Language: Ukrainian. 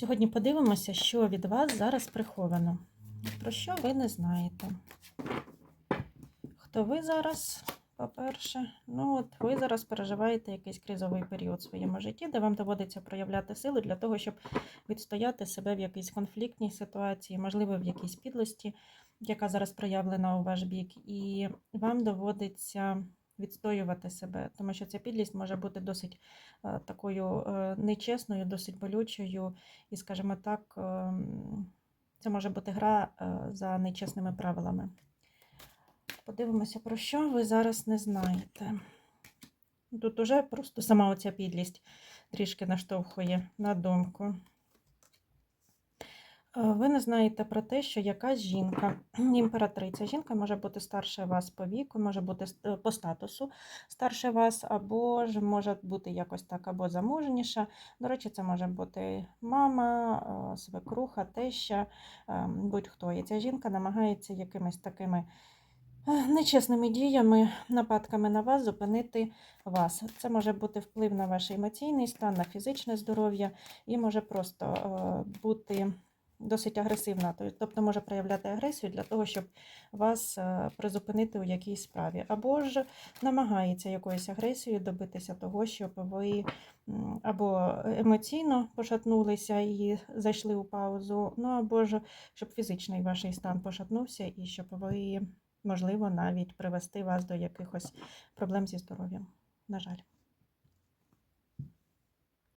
Сьогодні подивимося, що від вас зараз приховано. Про що ви не знаєте. Хто ви зараз, по-перше, ну от ви зараз переживаєте якийсь кризовий період в своєму житті, де вам доводиться проявляти силу для того, щоб відстояти себе в якійсь конфліктній ситуації, можливо, в якійсь підлості, яка зараз проявлена у ваш бік, і вам доводиться відстоювати себе, тому що ця підлість може бути досить е, такою е, нечесною, досить болючою, і, скажімо так, ем, це може бути гра е, за нечесними правилами. Подивимося, про що ви зараз не знаєте. Тут уже просто сама оця підлість трішки наштовхує на думку. Е, Ви не знаєте про те, що якась жінка, імператриця, жінка може бути старше вас по віку, може бути по статусу старше вас, або ж може бути якось так, або замужніша. До речі, це може бути мама, е, свекруха, теща, е, будь-хто. І ця жінка намагається якимись такими е, нечесними діями, нападками на вас зупинити вас. Це може бути вплив на ваш емоційний стан, на фізичне здоров'я, і може просто е, бути досить агресивна, то- тобто може проявляти агресію для того, щоб вас е, призупинити у якійсь справі. Або ж намагається якоюсь агресією добитися того, щоб ви або емоційно пошатнулися і зайшли у паузу, ну або ж щоб фізичний ваш стан пошатнувся, і щоб ви, можливо, навіть привести вас до якихось проблем зі здоров'ям. На жаль.